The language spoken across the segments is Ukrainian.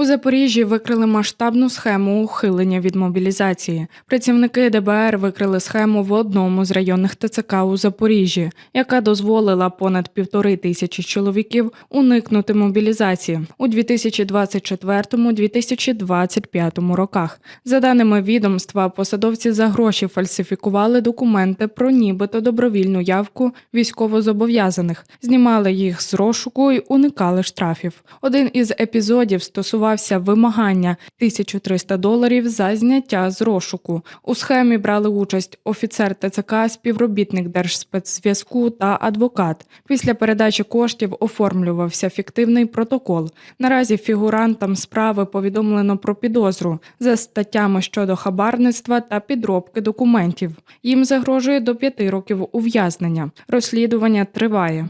У Запоріжжі викрили масштабну схему ухилення від мобілізації. Працівники ДБР викрили схему в одному з районних ТЦК у Запоріжжі, яка дозволила понад півтори тисячі чоловіків уникнути мобілізації у 2024-2025 роках. За даними відомства, посадовці за гроші фальсифікували документи про нібито добровільну явку військовозобов'язаних, знімали їх з розшуку і уникали штрафів. Один із епізодів стосувався вимагання 1300 доларів за зняття з розшуку. У схемі брали участь офіцер ТЦК, співробітник Держспецзв'язку та адвокат. Після передачі коштів оформлювався фіктивний протокол. Наразі фігурантам справи повідомлено про підозру за статтями щодо хабарництва та підробки документів. Їм загрожує до п'яти років ув'язнення. Розслідування триває.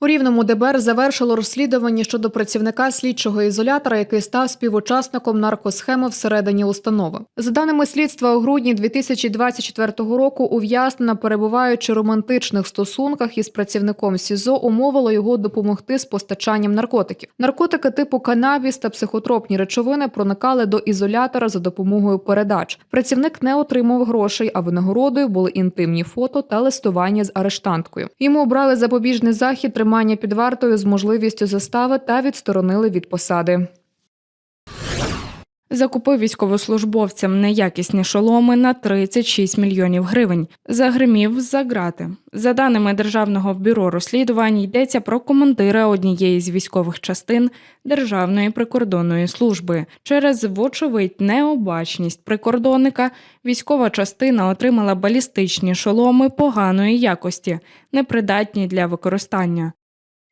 У рівному ДБР завершило розслідування щодо працівника слідчого ізолятора, який став співучасником наркосхеми всередині установи. За даними слідства, у грудні 2024 року ув'язнена, перебуваючи в романтичних стосунках із працівником СІЗО, умовило його допомогти з постачанням наркотиків. Наркотики типу канабіс та психотропні речовини проникали до ізолятора за допомогою передач. Працівник не отримав грошей, а винагородою були інтимні фото та листування з арештанткою. Йому обрали запобіжний захід тримання під вартою з можливістю застави та відсторонили від посади. Закупив військовослужбовцям неякісні шоломи на 36 мільйонів гривень. Загримів за грати. За даними Державного бюро розслідувань, йдеться про командира однієї з військових частин Державної прикордонної служби. Через вочевидь необачність прикордонника військова частина отримала балістичні шоломи поганої якості, непридатні для використання.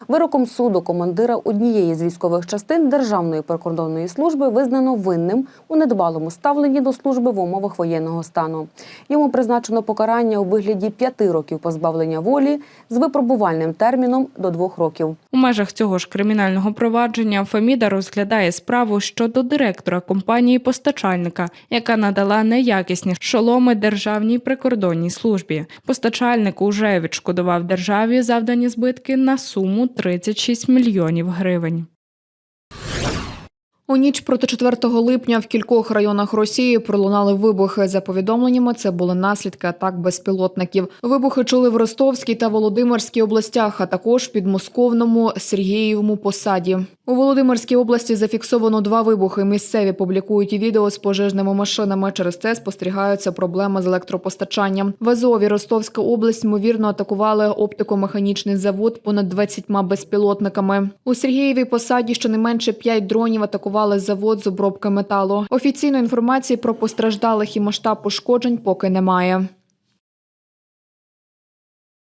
Вироком суду командира однієї з військових частин Державної прикордонної служби визнано винним у недбалому ставленні до служби в умовах воєнного стану. Йому призначено покарання у вигляді п'яти років позбавлення волі з випробувальним терміном до двох років. У межах цього ж кримінального провадження Феміда розглядає справу щодо директора компанії постачальника, яка надала неякісні шоломи державній прикордонній службі. Постачальник уже відшкодував державі завдані збитки на суму 36 мільйонів гривень. У ніч проти 4 липня в кількох районах Росії пролунали вибухи. За повідомленнями, це були наслідки атак безпілотників. Вибухи чули в Ростовській та Володимирській областях, а також в підмосковному Сергіївому посаді. У Володимирській області зафіксовано два вибухи. Місцеві публікують відео з пожежними машинами. Через це спостерігаються проблеми з електропостачанням. В Азові Ростовська область ймовірно атакували оптико-механічний завод понад 20 безпілотниками. У Сергієвій посаді щонайменше 5 дронів атакували завод з обробки металу. Офіційної інформації про постраждалих і масштаб пошкоджень поки немає.